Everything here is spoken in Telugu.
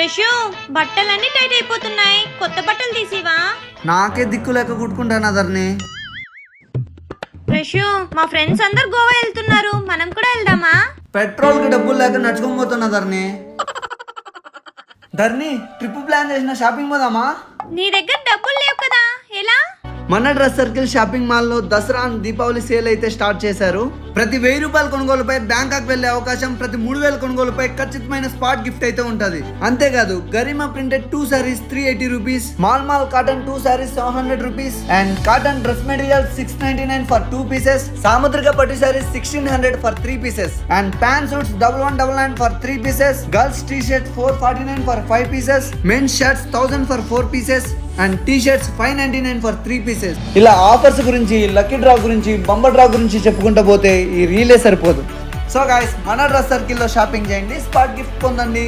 ఫ్రెష్ బట్టలన్నీ టైట్ అయిపోతున్నాయి. కొత్త బట్టలు తీసివా? నాకే దిక్కు లేక కుట్టుకుంటాను ధరణి ఫ్రెష్ మా ఫ్రెండ్స్ అందరు గోవా వెళ్తున్నారు. మనం కూడా వెళ్దామా? పెట్రోల్కి డబ్బులు లేక నడుచుకొని పోతున్నా ధరణి ధరణి ట్రిప్ ప్లాన్ చేసిన షాపింగ్ పోదామా? నీ దగ్గర డబ్బులు లేవు. మన డ్రెస్ సర్కిల్ షాపింగ్ మాల్లో దసరా దీపావళి సేల్ అయితే స్టార్ట్ చేశారు. ప్రతి వెయ్యి రూపాయల కొనుగోలుపై బ్యాంకాక్ వెళ్ళే అవకాశం ప్రతి మూడు వేల కొనుగోలుపై ఖచ్చితమైన స్పాట్ గిఫ్ట్ అయితే ఉంటుంది. అంతేకాదు Garima printed two saris three eighty rupees mall mall cotton two saris seven hundred rupees and cotton dress material six ninety nine for two pieces Samudrika పట్టు saris sixteen hundred for three pieces and pant suits double one double nine for three pieces girls T shirt four forty nine for five pieces men's shirts thousand for four pieces and T shirts five ninety nine for three pieces ఇలా ఆఫర్స్ గురించి లక్కీ డ్రా గురించి బంబర్ డ్రా గురించి చెప్పుకుంటూ పోతే ఈ రీలే సరిపోదు. సో గాయస్ మన డ్రెస్ సర్కిల్లో షాపింగ్ చేయండి స్పాట్ గిఫ్ట్ పొందండి